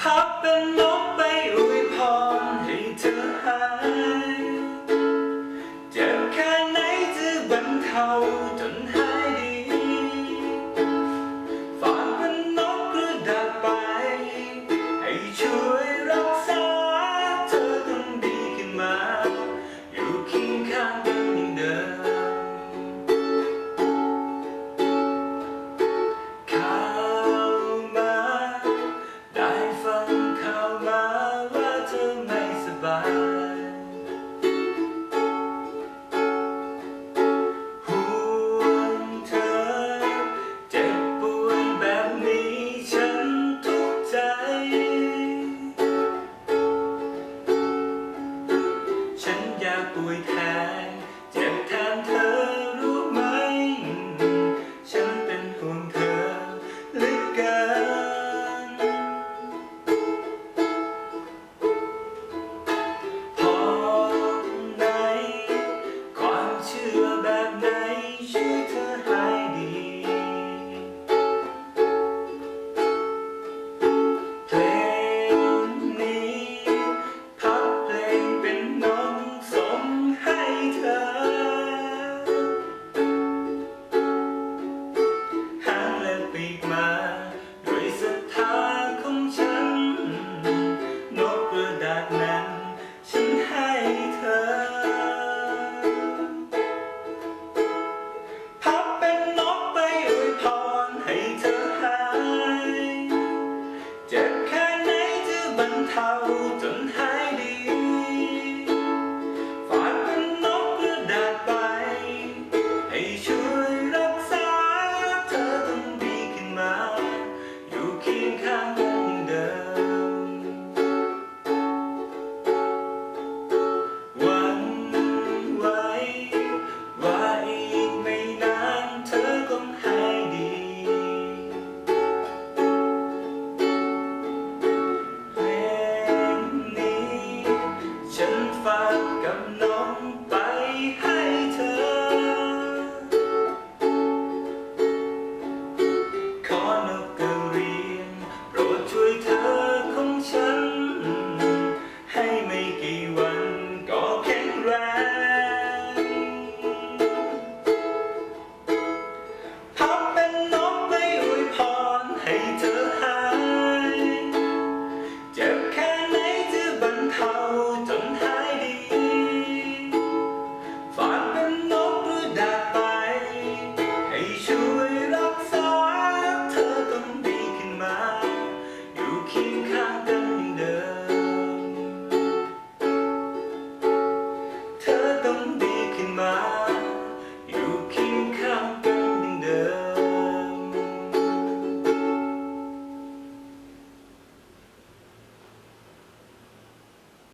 พับเป็นนกไปอวยพรให้เธอหายเจ็บแค่ไหนจะบรรเทาจนหายดีฝากเป็นนกกระดาษไป ให้ช่วยรักษา เธอต้องดีขึ้นมา อยู่เคียงข้าง 봐. 마.